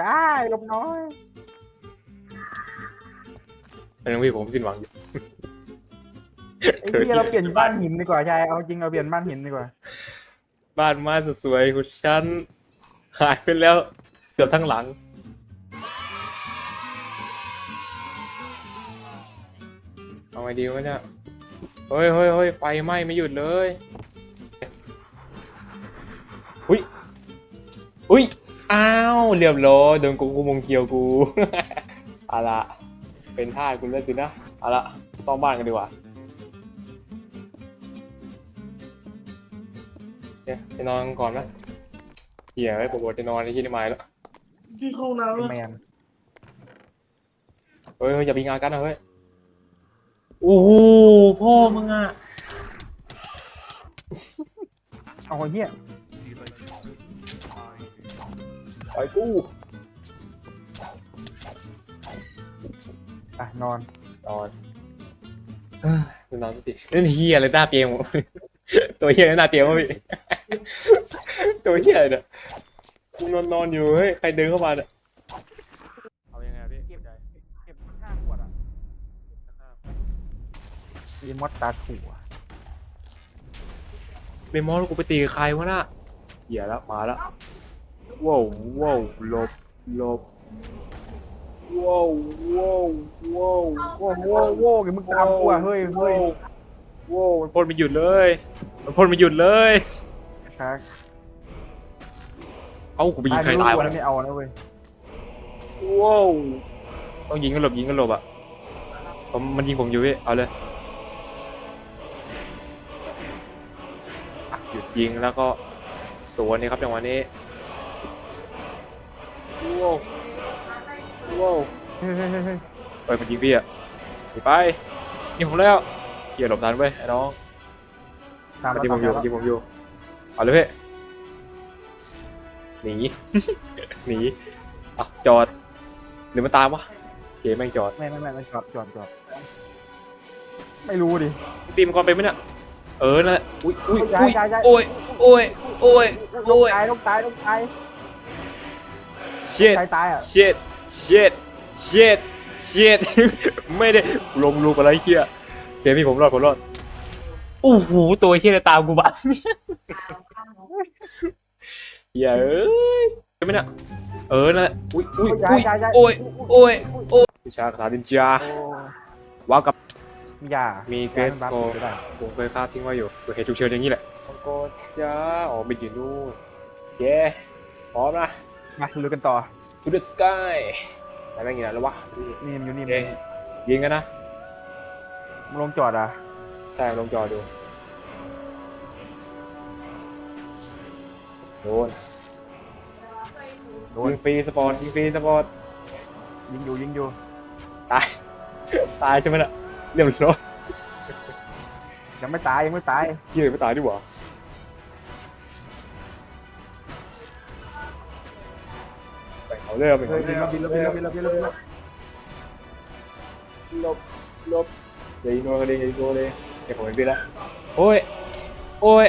จ้าหลบน้อยแต่ยังพี่ผมสิ้นหวังอยู่ไอ้ที่เราเปลี่ยนบ้านหินดีกว่าใช่เอาจริงเราเปลี่ยนบ้านหินดีกว่า บ้านไม้สุดสวยของฉันหายไปแล้วเกือบทั้งหลัง เอาไงดีวะเนี่ย เฮ้ยเฮ้ยเฮ้ยไฟไหม้ไม่หยุดเลย อุ้ย อุ้ย อ้าวเรียบร้อยโดนกูกูมงเคียวกู เอาละเป็นท่าคุณแล้วสินะเอาละต้องบ้านกันดีกว่าเนี่ยไปนอนก่อนนะเหี้ยไอ้ปวดจะนอนในที่นี่ไม้แล้วที่ห้องน้ำไอ้อะแมนเฮ้ยเฮ้ยอย่าไปงานกันนะเฮ้ยโอ้โหพ่อมึงอะเอาไอ้เหี้ย ปล่อยกูอะนอน นอนเฮ้ยนอนสักทีเล่นเฮียอะไรหน้าเตียงวะ ตัวเฮียอะไรหน้าเตียงวะพี่ ตัวเฮียอะไรเนี่ยกูนอนนอนอยู่เฮ้ยใครเดินเข้ามาเนี่ยเอายังไงอะพี่เก็บเก็บข้างขวดอะอีมอสตาถั่วเบมอลกูไปตีกับใครวะน่ะเหี้ยแล้วมาแล้ว ว้าวว้าวหลบหลบว้าวว้าวว้าวโว้โว้โว้ยมึงตามกูอะเฮ้ยเฮ้ยว้าวมันพ่นไม่หยุดเลยมันพ่นไม่หยุดเลยครับเอ้ากูไปยิงใครตายวะไม่เนี่ยเอานะเว้ยว้าวต้องยิงกันหลบยิงกันหลบอะผมมันยิงผมอยู่พี่เอาเลยอะหยุดยิงแล้วก็สวนนี่ครับจังหวะนี้ ว้าวว้าวเฮ้ยเฮ้ยเฮ้ยเฮ้ยเปิดมันยิงพี่อะหนีไปยิงผมแล้วเกียร์หลบทันเว้ยไอ้น้องตามมันมายิงผมอยู่ตามยิงผมอยู่เอาเลยพี่หนี หนีอะจอดหรือมันตามวะเก๋แม่งจอดไม่ไม่ไม่ไม่จอดจอดจอดไม่รู้ดิ ตีมนก่อนไปไหมเนี่ยเออนั่นแหละอุ้ยอุ้ยย้ายอุ้ยย้ายย้าย โอ้ยโอ้ยโอ้ยโอ้ยตายต้องตายต้องตาย shit ตายตายอะ shit shit shit shit ไม่ได้ลงรูปอะไรเฮียเดี๋ยวพี่ผมรอดผมรอดโอ้โหตัวเฮียเลยตามกูบัดเฮียเอ้ยใช่ไหมเนี่ยเออนั่นแหละอุ้ยอุ้ยย้าอุ้ยยย้ายย้ายโอ้ยโอ้ยโอ้ยวิชาคาถาดินจาโอ้ว้าวกับอย่ามีมีเกรสโกได้ผมเคยคาดทิ้งไว้อยู่เกิดเหตุฉุกเฉินอย่างนี้แหละมังกรจ้าอ๋อไปอยู่นู่นเย้พร้อมนะ มาลุยกันต่อ to the sky อะไรแม่งอย่างนั้นแล้ววะนี่มันอยู่นี่เอ๊ะยิงกันนะมึงลงจอดอะใช่ลงจอดูโดนโดนยิงฟรีสปอร์ตยิงฟรีสปอร์ตยิงอยู่ยิงอยู่ตาย ตายใช่ไหมล่ะเรียบร้อยยังไม่ตายยังไม่ตายเชี่ยไม่ตายดีกว่า ไปเขาเริ่มไปเฮ้เขาเริ่มบินแล้วบินแล้วบินแล้วบินแล้วบินแล้วลบลบเดี๋ยวยิงโดนกันเลยยิงโนเลยเดี๋ยวผมเป็นพี่ละโอ้ยโอ้ย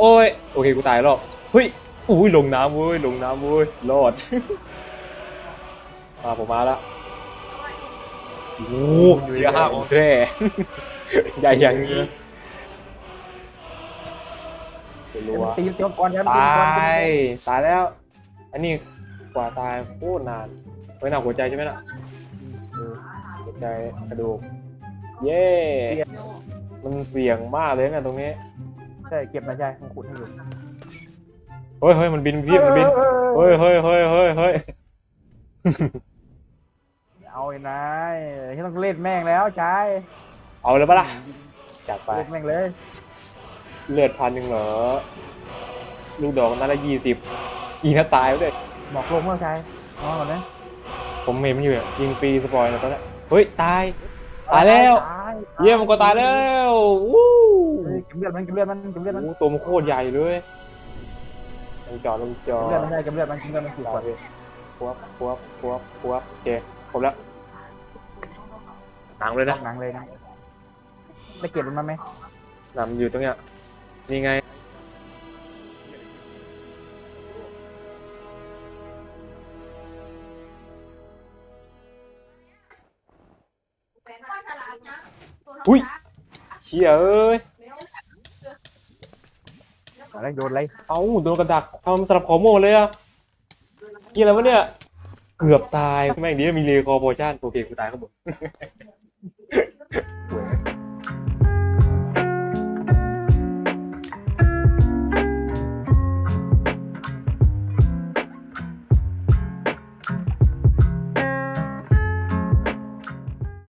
โอ้ยโอเคกูตายแล้วเฮ้ยอุ้ยลงน้ำเว้ยลงน้ำเว้ยรอดมาผมมาละโอ้โหเรือห้าของแท้ใหญ่อย่างนี้รัวตีตีมังกรเดี๋ยวมันตายตายแล้ว อันนี้ ว่าตายโคตรนานไว้หนักหัวใจใช่ไหมล่ะเออหัวใจกระดูก เย้ มันเสี่ยงมากเลยเนี่ยตรงนี้ ใช่เก็บนะใช่ของขุดให้อยู่เฮ้ยเฮ้ยมันบินพี่มันบิน เฮ้ยเฮ้ยเฮ้ยเฮ้ยเฮ้ย เอาไอ้นายที่ต้องเล่นแม่งแล้วใช่เอาเลยปะล่ะจัดไป เล่นแม่งเลยเลือดพันหนึ่งเหรอ ลูกดอกนัดละยี่สิบยิงถ้าตายแล้วด้วย หมอกลงเมื่อใช่นอนก่อนนะผมเห็นมันอยู่อะยิงฟรีสปอยล์แล้วตอนนี้เฮ้ยตายตายแล้ว ตายเยี่ยมนก็ตายแล้ววู้เฮ้ยเก็บเลือดมันเก็บเลือดมันเก็บเลือดมันโอ้ตัวมันโคตรใหญ่เลยลงจอดลงจอเก็บดเลือดมันได้เก็บเลือดมันเก็บเลือดมันสี่ขวดพวบพวบพวบพวบโอเคครบแล้วหนังเลยนะหนังเลยนะได้เก็บมันมาไหมนำอยู่ตรงเนี้ยนี่ไง อุ้ยเชี่ยเอ้ยอะไรโดนอะไรเอ้าโดนกระดักทำสลับคอโมเลยอะกินอะไรวะเนี่ย เกือบตายแม่งดีมีเรคอร์โพชั่นโอเคกูตายข้างบนเว้ย